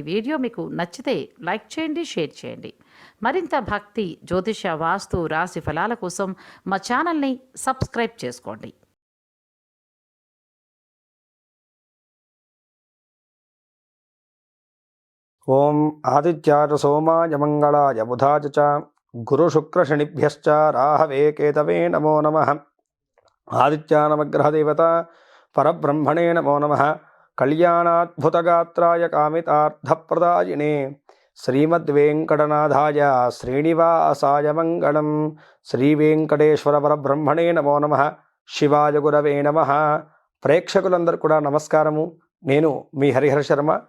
ఈ వీడియో మీకు నచ్చితే లైక్ చేయండి షేర్ చేయండి. మరింత భక్తి జ్యోతిష వాస్తు రాశి ఫలాల కోసం మా ఛానల్ని సబ్స్క్రైబ్ చేసుకోండి. ఓం ఆదిత్యాచ సోమాయ మంగళాయ బుధాయ చ శనిభ్యశ్చ రాహవే కేతవే నమో నమ. ఆదిత్యానవగ్రహదేవత పరబ్రహ్మణే నమో నమ. కళ్యాణాద్భుతగాత్రాయ కామితార్థప్రదాయినే శ్రీమద్వేంకటనాథాయ శ్రీనివాసాయ మంగళం. శ్రీవేంకటేశ్వర పరబ్రహ్మణే నమో నమ. శివాయ గురవే నమ. ప్రేక్షకులందరూ కూడా నమస్కారము. నేను మీ హరిహర శర్మ.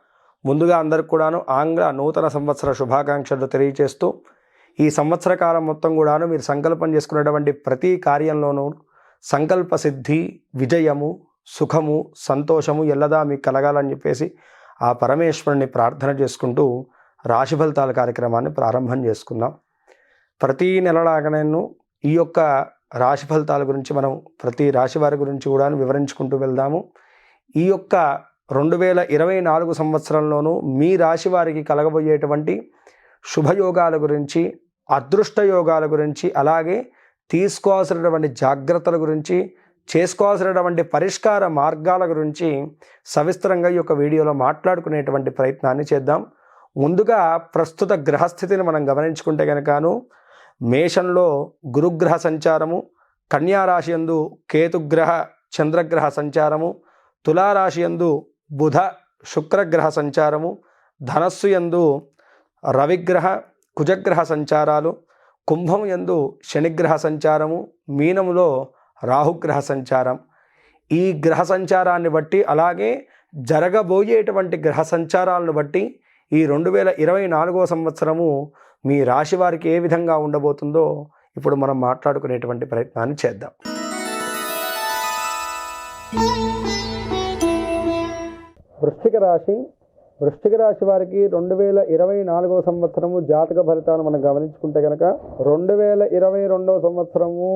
ముందుగా అందరికి కూడాను ఆంగ్ల నూతన సంవత్సర శుభాకాంక్షలు తెలియజేస్తూ ఈ సంవత్సర కాలం మొత్తం కూడాను మీరు సంకల్పం చేసుకున్నటువంటి ప్రతి కార్యంలోనూ సంకల్ప సిద్ధి విజయము సుఖము సంతోషము ఎల్లదా మీకు కలగాలని చెప్పేసి ఆ పరమేశ్వరుని ప్రార్థన చేసుకుంటూ రాశి ఫలితాల కార్యక్రమాన్ని ప్రారంభం చేసుకుందాం. ప్రతి నెలలాగనను ఈ యొక్క రాశి ఫలితాల గురించి మనం ప్రతి రాశి వారి గురించి కూడా వివరించుకుంటూ వెళ్దాము. ఈ యొక్క రెండు వేల ఇరవై నాలుగు సంవత్సరంలోనూ మీ రాశి వారికి కలగబోయేటువంటి శుభయోగాల గురించి అదృష్ట యోగాల గురించి అలాగే తీసుకోవాల్సినటువంటి జాగ్రత్తల గురించి చేసుకోవాల్సినటువంటి పరిష్కార మార్గాల గురించి సవిస్తరంగా ఈ యొక్క వీడియోలో మాట్లాడుకునేటువంటి ప్రయత్నాన్ని చేద్దాం. ముందుగా ప్రస్తుత గ్రహస్థితిని మనం గమనించుకుంటే కనుకను మేషంలో గురుగ్రహ సంచారము కన్యారాశి యందు కేతుగ్రహ చంద్రగ్రహ సంచారము తులారాశి యందు బుధ శుక్రగ్రహ సంచారము ధనస్సు యందు రవిగ్రహ కుజగ్రహ సంచారాలు కుంభం యందు శనిగ్రహ సంచారము మీనములో రాహుగ్రహ సంచారం. ఈ గ్రహ సంచారాన్ని బట్టి అలాగే జరగబోయేటువంటి గ్రహ సంచారాలను బట్టి ఈ రెండు వేల ఇరవై నాలుగో సంవత్సరము మీ రాశి వారికి ఏ విధంగా ఉండబోతుందో ఇప్పుడు మనం మాట్లాడుకునేటువంటి ప్రయత్నాన్ని చేద్దాం. వృశ్చిక రాశి వృష్టిక రాశి వారికి రెండు వేల ఇరవై నాలుగవ సంవత్సరము జాతక ఫలితాలు మనం గమనించుకుంటే కనుక రెండు వేల ఇరవై రెండవ సంవత్సరము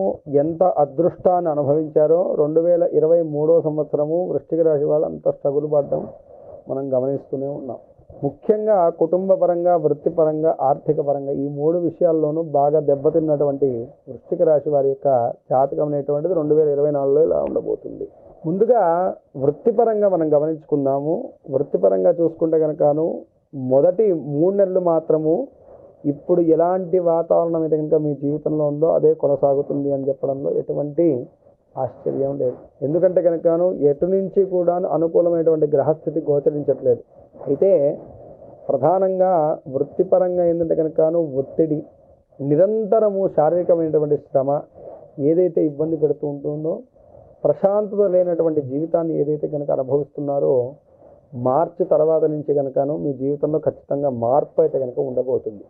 ఎంత అదృష్టాన్ని అనుభవించారో రెండు వేల ఇరవై మూడవ సంవత్సరము వృష్టిక రాశి వాళ్ళు అంత స్ట్రగుల్ పడ్డం మనం గమనిస్తూనే ఉన్నాం. ముఖ్యంగా కుటుంబ పరంగా వృత్తిపరంగా ఆర్థిక పరంగా ఈ మూడు విషయాల్లోనూ బాగా దెబ్బతిన్నటువంటి వృష్టిక రాశి వారి యొక్క జాతకం అనేటువంటిది రెండు వేల ఇరవై నాలుగులో ఇలా ఉండబోతుంది. ముందుగా వృత్తిపరంగా మనం గమనించుకుందాము. వృత్తిపరంగా చూసుకుంటే కనుకను మొదటి మూడు నెలలు మాత్రము ఇప్పుడు ఎలాంటి వాతావరణం అయితే కనుక మీ జీవితంలో ఉందో అదే కొనసాగుతుంది అని చెప్పడంలో ఎటువంటి ఆశ్చర్యం లేదు. ఎందుకంటే కనుకను ఎటు నుంచి కూడా అనుకూలమైనటువంటి గ్రహస్థితి గోచరించట్లేదు. అయితే ప్రధానంగా వృత్తిపరంగా ఏంటంటే కనుకను ఒత్తిడి నిరంతరము శారీరకమైనటువంటి శ్రమ ఏదైతే ఇబ్బంది పెడుతూ ఉంటుందో ప్రశాంతత లేనటువంటి జీవితాన్ని ఏదైతే కనుక అనుభవిస్తున్నారో మార్చి తర్వాత నుంచి కనుకను మీ జీవితంలో ఖచ్చితంగా మార్పు అయితే కనుక ఉండబోతుంది.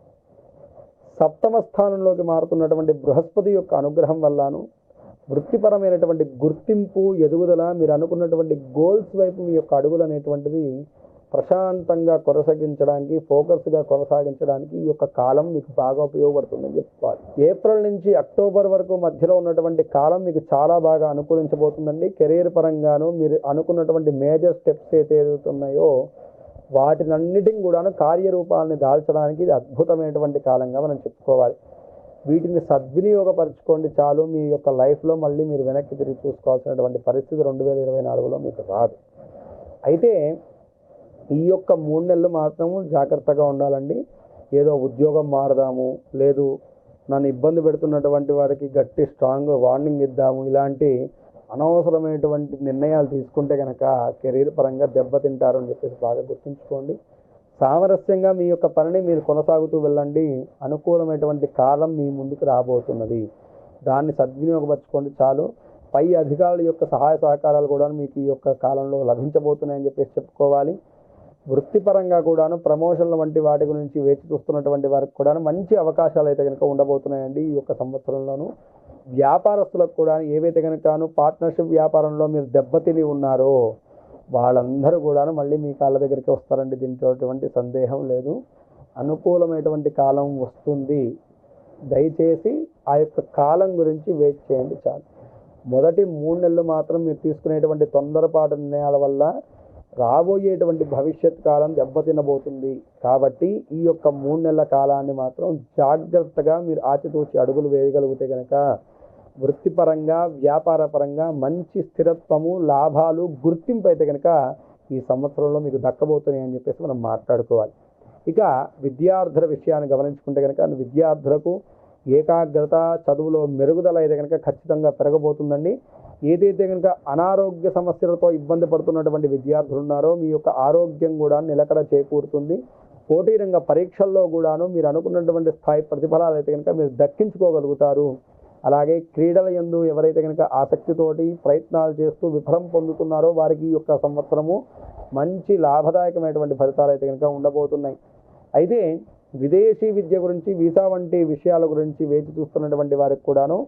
సప్తమ స్థానంలోకి మారుతున్నటువంటి బృహస్పతి యొక్క అనుగ్రహం వల్లను వృత్తిపరమైనటువంటి గుర్తింపు ఎదుగుదల మీరు అనుకున్నటువంటి గోల్స్ వైపు మీ యొక్క అడుగులు అనేటువంటిది ప్రశాంతంగా కొనసాగించడానికి ఫోకస్గా కొనసాగించడానికి ఈ యొక్క కాలం మీకు బాగా ఉపయోగపడుతుందని చెప్పుకోవాలి. ఏప్రిల్ నుంచి అక్టోబర్ వరకు మధ్యలో ఉన్నటువంటి కాలం మీకు చాలా బాగా అనుకూలించబోతుందండి. కెరీర్ పరంగాను మీరు అనుకున్నటువంటి మేజర్ స్టెప్స్ అయితే ఏదైతున్నాయో వాటినన్నిటిని కూడాను కార్యరూపాలని దాల్చడానికి ఇది అద్భుతమైనటువంటి కాలంగా మనం చెప్పుకోవాలి. వీటిని సద్వినియోగపరచుకోండి చాలు. మీ యొక్క లైఫ్లో మళ్ళీ మీరు వెనక్కి తిరిగి చూసుకోవాల్సినటువంటి పరిస్థితి రెండు వేల ఇరవై నాలుగులో మీకు రాదు. అయితే ఈ యొక్క మూడు నెలలు మాత్రము జాగ్రత్తగా ఉండాలండి. ఏదో ఉద్యోగం మారదాము లేదు నన్ను ఇబ్బంది పెడుతున్నటువంటి వారికి గట్టి స్ట్రాంగ్ వార్నింగ్ ఇద్దాము ఇలాంటి అనవసరమైనటువంటి నిర్ణయాలు తీసుకుంటే కనుక కెరీర్ పరంగా దెబ్బతింటారు అని చెప్పేసి బాగా గుర్తుంచుకోండి. సామరస్యంగా మీ యొక్క పనిని మీరు కొనసాగుతూ వెళ్ళండి. అనుకూలమైనటువంటి కాలం మీ ముందుకు రాబోతున్నది. దాన్ని సద్వినియోగపరచుకోండి చాలు. పై అధికారుల యొక్క సహాయ సహకారాలు కూడా మీకు ఈ యొక్క కాలంలో లభించబోతున్నాయని చెప్పేసి చెప్పుకోవాలి. వృత్తిపరంగా కూడాను ప్రమోషన్ల వంటి వాటి గురించి వేచి చూస్తున్నటువంటి వారికి కూడాను మంచి అవకాశాలు అయితే కనుక ఉండబోతున్నాయండి ఈ యొక్క సంవత్సరంలోనూ. వ్యాపారస్తులకు కూడా ఏవైతే కనుకను పార్ట్నర్షిప్ వ్యాపారంలో మీరు దెబ్బతిని ఉన్నారో వాళ్ళందరూ కూడాను మళ్ళీ మీ కాళ్ళ దగ్గరికి వస్తారండి. దీంట్లో ఎటువంటి సందేహం లేదు. అనుకూలమైనటువంటి కాలం వస్తుంది. దయచేసి ఆ యొక్క కాలం గురించి వెయిట్ చేయండి చాలు. మొదటి మూడు నెలలు మాత్రం మీరు తీసుకునేటువంటి తొందరపాటు నిర్ణయాల వల్ల రాబోయేటువంటి భవిష్యత్ కాలం దెబ్బతినబోతుంది. కాబట్టి ఈ యొక్క మూడు నెలల కాలాన్ని మాత్రం జాగ్రత్తగా మీరు ఆచితూచి అడుగులు వేయగలిగితే కనుక వృత్తిపరంగా వ్యాపారపరంగా మంచి స్థిరత్వము లాభాలు గుర్తింపు అయితే కనుక ఈ సంవత్సరంలో మీకు దక్కబోతున్నాయి అని చెప్పేసి మనం మాట్లాడుకోవాలి. ఇక విద్యార్థుల విషయాన్ని గమనించుకుంటే కనుక విద్యార్థులకు ఏకాగ్రత చదువులో మెరుగుదల అయితే కనుక ఖచ్చితంగా పెరగబోతుందండి. ఏదైతే కనుక అనారోగ్య సమస్యలతో ఇబ్బంది పడుతున్నటువంటి విద్యార్థులు ఉన్నారో మీ యొక్క ఆరోగ్యం కూడా నిలకడ చేకూరుతుంది. పోటీ రంగ పరీక్షల్లో కూడాను మీరు అనుకున్నటువంటి స్థాయి ప్రతిఫలాలు అయితే కనుక మీరు దక్కించుకోగలుగుతారు. అలాగే క్రీడల యందు ఎవరైతే కనుక ఆసక్తితోటి ప్రయత్నాలు చేస్తూ విఫలం పొందుతున్నారో వారికి ఈ యొక్క సంవత్సరము మంచి లాభదాయకమైనటువంటి ఫలితాలు అయితే కనుక ఉండబోతున్నాయి. అయితే విదేశీ విద్య గురించి వీసా వంటి విషయాల గురించి వేచి చూస్తున్నటువంటి వారికి కూడాను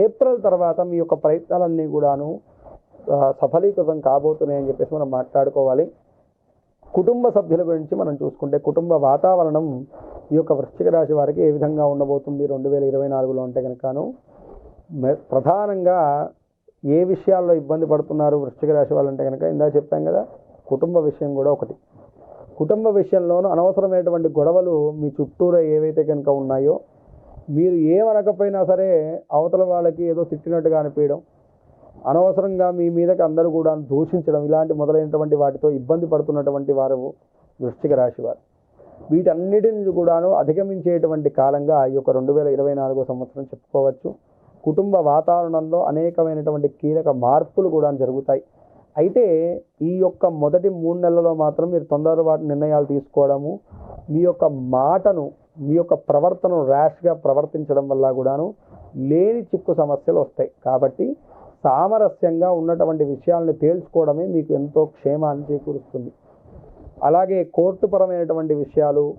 ఏప్రిల్ తర్వాత మీ యొక్క ప్రయత్నాలన్నీ కూడాను సఫలీకృతం కాబోతున్నాయని చెప్పేసి మనం మాట్లాడుకోవాలి. కుటుంబ సభ్యుల గురించి మనం చూసుకుంటే కుటుంబ వాతావరణం ఈ యొక్క వృశ్చిక రాశి వారికి ఏ విధంగా ఉండబోతుంది రెండు వేల ఇరవై నాలుగులో అంటే కనుకను ప్రధానంగా ఏ విషయాల్లో ఇబ్బంది పడుతున్నారు వృశ్చిక రాశి వాళ్ళు అంటే కనుక ఇందా చెప్పాం కదా కుటుంబ విషయం కూడా ఒకటి. కుటుంబ విషయంలోనూ అనవసరమైనటువంటి గొడవలు మీ చుట్టూరా ఏవైతే కనుక ఉన్నాయో మీరు ఏమనకపోయినా సరే అవతల వాళ్ళకి ఏదో తిట్టినట్టుగా అనిపించడం అనవసరంగా మీ మీదకి అందరూ కూడా దూషించడం ఇలాంటి మొదలైనటువంటి వాటితో ఇబ్బంది పడుతున్నటువంటి వారు వృష్టిక రాశివారు వీటన్నిటిని కూడాను అధిగమించేటువంటి కాలంగా ఈ యొక్క రెండు వేల ఇరవై నాలుగో సంవత్సరం చెప్పుకోవచ్చు. కుటుంబ వాతావరణంలో అనేకమైనటువంటి కీలక మార్పులు కూడా జరుగుతాయి. అయితే ఈ యొక్క మొదటి మూడు నెలల్లో మాత్రం మీరు తొందరపాటు నిర్ణయాలు తీసుకోవడము మీ యొక్క మాటను మీ యొక్క ప్రవర్తనను ర్యాష్గా ప్రవర్తించడం వల్ల కూడాను లేని చిక్కు సమస్యలు వస్తాయి. కాబట్టి సామరస్యంగా ఉన్నటువంటి విషయాలను తేల్చుకోవడమే మీకు ఎంతో క్షేమాన్ని చేకూరుస్తుంది. అలాగే కోర్టుపరమైనటువంటి విషయాలు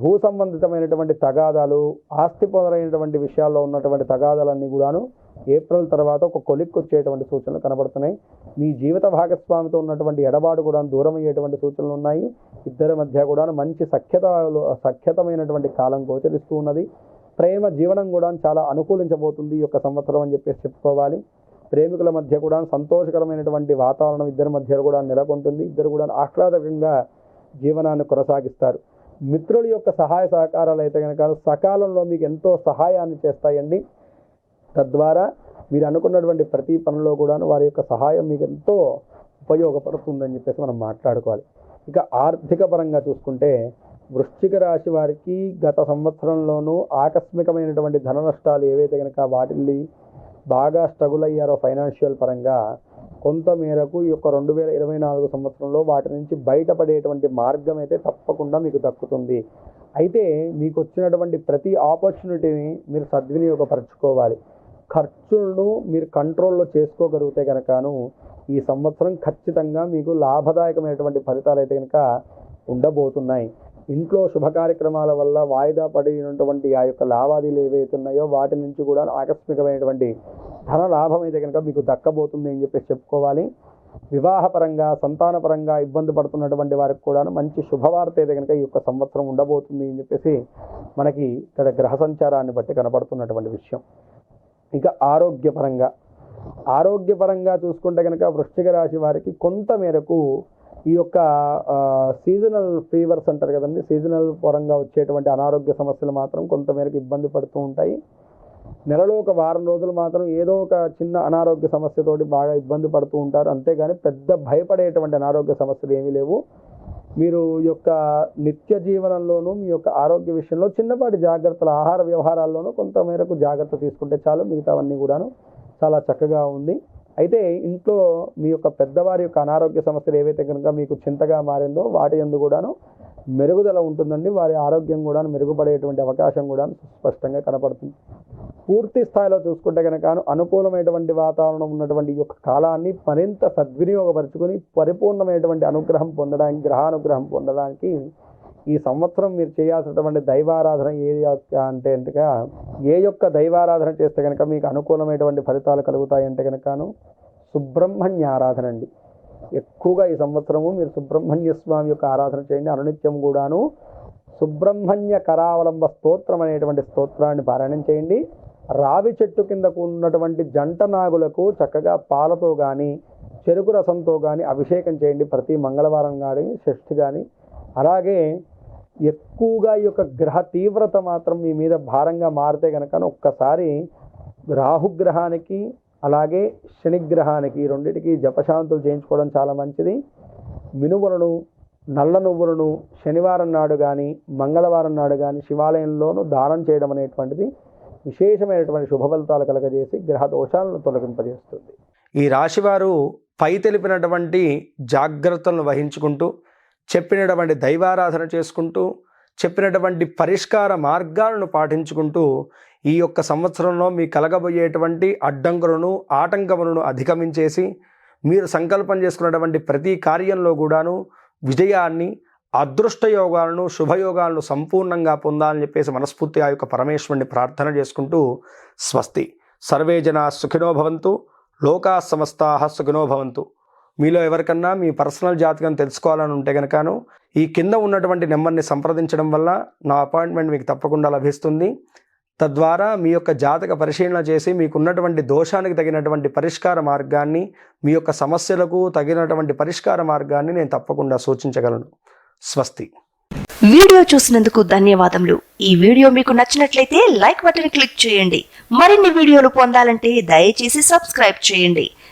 భూ సంబంధితమైనటువంటి తగాదాలు ఆస్తిపరమైనటువంటి విషయాల్లో ఉన్నటువంటి తగాదాలన్నీ కూడాను ఏప్రిల్ తర్వాత ఒక కొలిక్కి వచ్చేటువంటి సూచనలు కనబడుతున్నాయి. మీ జీవిత భాగస్వామితో ఉన్నటువంటి ఎడబాటు కూడా దూరం అయ్యేటువంటి సూచనలు ఉన్నాయి. ఇద్దరి మధ్య కూడా మంచి సఖ్యత సఖ్యతమైనటువంటి కాలం గోచరిస్తూ ఉన్నది. ప్రేమ జీవనం కూడా చాలా అనుకూలించబోతుంది ఈ యొక్క సంవత్సరం అని చెప్పేసి చెప్పుకోవాలి. ప్రేమికుల మధ్య కూడా సంతోషకరమైనటువంటి వాతావరణం ఇద్దరి మధ్య కూడా నెలకొంటుంది. ఇద్దరు కూడా ఆహ్లాదకంగా జీవనాన్ని కొనసాగిస్తారు. మిత్రుల యొక్క సహాయ సహకారాలు అయితే కనుక సకాలంలో మీకు ఎంతో సహాయాన్ని చేస్తాయండి. తద్వారా మీరు అనుకున్నటువంటి ప్రతి పనిలో కూడాను వారి యొక్క సహాయం మీకు ఎంతో ఉపయోగపడుతుందని చెప్పేసి మనం మాట్లాడుకోవాలి. ఇక ఆర్థిక పరంగా చూసుకుంటే వృశ్చిక రాశి వారికి గత సంవత్సరంలోనూ ఆకస్మికమైనటువంటి ధన నష్టాలు ఏవైతే కనుక వాటిల్ని బాగా స్ట్రగుల్ అయ్యారో ఫైనాన్షియల్ పరంగా కొంత మేరకు ఈ యొక్క రెండు వేల ఇరవై నాలుగు సంవత్సరంలో వాటి నుంచి బయటపడేటువంటి మార్గం అయితే తప్పకుండా మీకు దక్కుతుంది. అయితే మీకు వచ్చినటువంటి ప్రతి ఆపర్చునిటీని మీరు సద్వినియోగపరచుకోవాలి. ఖర్చులను మీరు కంట్రోల్లో చేసుకోగలిగితే కనుకను ఈ సంవత్సరం ఖచ్చితంగా మీకు లాభదాయకమైనటువంటి ఫలితాలు అయితే కనుక ఉండబోతున్నాయి. ఇంట్లో శుభ కార్యక్రమాల వల్ల వాయిదా పడినటువంటి ఆ యొక్క లావాదేవీలు ఏవైతే ఉన్నాయో వాటి నుంచి కూడా ఆకస్మికమైనటువంటి ధన లాభం అయితే కనుక మీకు దక్కబోతుంది అని చెప్పేసి చెప్పుకోవాలి. వివాహపరంగా సంతానపరంగా ఇబ్బంది పడుతున్నటువంటి వారికి కూడా మంచి శుభవార్త అయితే కనుక ఈ యొక్క సంవత్సరం ఉండబోతుంది అని చెప్పేసి మనకి ఇక్కడ గ్రహ సంచారాన్ని బట్టి కనపడుతున్నటువంటి విషయం. ఇక ఆరోగ్యపరంగా. ఆరోగ్యపరంగా చూసుకుంటే కనుక వృశ్చిక రాశి వారికి కొంత మేరకు ఈ యొక్క సీజనల్ ఫీవర్స్ అంటారు కదండి సీజనల్ పరంగా వచ్చేటువంటి అనారోగ్య సమస్యలు మాత్రం కొంతమేరకు ఇబ్బంది పడుతూ ఉంటాయి. నెలలో ఒక వారం రోజులు మాత్రం ఏదో ఒక చిన్న అనారోగ్య సమస్యతోటి బాగా ఇబ్బంది పడుతూ ఉంటారు. అంతేగాని పెద్ద భయపడేటువంటి అనారోగ్య సమస్యలు ఏమీ లేవు. మీరు ఈ యొక్క నిత్య జీవనంలోనూ మీ యొక్క ఆరోగ్య విషయంలో చిన్నపాటి జాగ్రత్తలు ఆహార వ్యవహారాల్లోనూ కొంత మేరకు జాగ్రత్త తీసుకుంటే చాలు. మిగతావన్నీ కూడాను చాలా చక్కగా ఉంది. అయితే ఇంట్లో మీ యొక్క పెద్దవారి యొక్క అనారోగ్య సమస్యలు ఏవైతే కనుక మీకు చింతగా మారిందో వాటి ఎందు కూడాను మెరుగుదల ఉంటుందండి. వారి ఆరోగ్యం కూడా మెరుగుపడేటువంటి అవకాశం కూడా స్పష్టంగా కనపడుతుంది. పూర్తి స్థాయిలో చూసుకుంటే కనుక అనుకూలమైనటువంటి వాతావరణం ఉన్నటువంటి ఈ యొక్క కాలాన్ని మరింత సద్వినియోగపరుచుకొని పరిపూర్ణమైనటువంటి అనుగ్రహం పొందడానికి గ్రహానుగ్రహం పొందడానికి ఈ సంవత్సరం మీరు చేయాల్సినటువంటి దైవారాధన ఏది యొక్క అంటే ఎంతగా ఏ యొక్క దైవారాధన చేస్తే కనుక మీకు అనుకూలమైనటువంటి ఫలితాలు కలుగుతాయి అంటే కనుకను సుబ్రహ్మణ్య ఆరాధన అండి. ఎక్కువగా ఈ సంవత్సరము మీరు సుబ్రహ్మణ్య స్వామి యొక్క ఆరాధన చేయండి. అనునిత్యం కూడాను సుబ్రహ్మణ్య కరావలంబ స్తోత్రం అనేటువంటి స్తోత్రాన్ని పారాయణం చేయండి. రావి చెట్టు కిందకు ఉన్నటువంటి జంట నాగులకు చక్కగా పాలతో కానీ చెరుకు రసంతో కానీ అభిషేకం చేయండి. ప్రతి మంగళవారం కానీ షష్ఠి కానీ అలాగే ఎక్కువగా ఈ యొక్క గ్రహ తీవ్రత మాత్రం మీ మీద భారంగా మారితే కనుక ఒక్కసారి రాహుగ్రహానికి అలాగే శనిగ్రహానికి ఈ రెండింటికి జపశాంతులు చేయించుకోవడం చాలా మంచిది. మినువులను నల్ల నువ్వులను శనివారం నాడు కానీ మంగళవారం నాడు కానీ శివాలయంలోనూ దానం చేయడం అనేటువంటిది విశేషమైనటువంటి శుభ ఫలితాలు కలగజేసి గ్రహ దోషాలను తొలగింపజేస్తుంది. ఈ రాశివారు పై తెలిపినటువంటి జాగ్రత్తలను వహించుకుంటూ చెప్పినటువంటి దైవారాధన చేసుకుంటూ చెప్పినటువంటి పరిష్కార మార్గాలను పాటించుకుంటూ ఈ యొక్క సంవత్సరంలో మీ కలగబోయేటువంటి అడ్డంకులను ఆటంకములను అధిగమించేసి మీరు సంకల్పం చేసుకున్నటువంటి ప్రతి కార్యంలో కూడాను విజయాన్ని అదృష్ట యోగాలను శుభయోగాలను సంపూర్ణంగా పొందాలని చెప్పేసి మనస్ఫూర్తి ఆ యొక్క పరమేశ్వరుని ప్రార్థన చేసుకుంటూ స్వస్తి. సర్వే జనా సుఖినో భవంతు లోకా సమస్తా సుఖినో భవంతు. మీలో ఎవరికన్నా మీ పర్సనల్ జాతకం తెలుసుకోవాలని ఉంటే కనుకను ఈ కింద ఉన్నటువంటి నెంబర్ని సంప్రదించడం వల్ల నా అపాయింట్మెంట్ మీకు తప్పకుండా లభిస్తుంది. తద్వారా మీ యొక్క జాతక పరిశీలన చేసి మీకున్నటువంటి దోషానికి తగినటువంటి పరిష్కార మార్గాన్ని మీ యొక్క సమస్యలకు తగినటువంటి పరిష్కార మార్గాన్ని నేను తప్పకుండా సూచించగలను. స్వస్తి. వీడియో చూసినందుకు ధన్యవాదములు. ఈ వీడియో మీకు నచ్చినట్లయితే లైక్ బటన్ క్లిక్ చేయండి. మరిన్ని వీడియోలు పొందాలంటే దయచేసి సబ్స్క్రైబ్ చేయండి.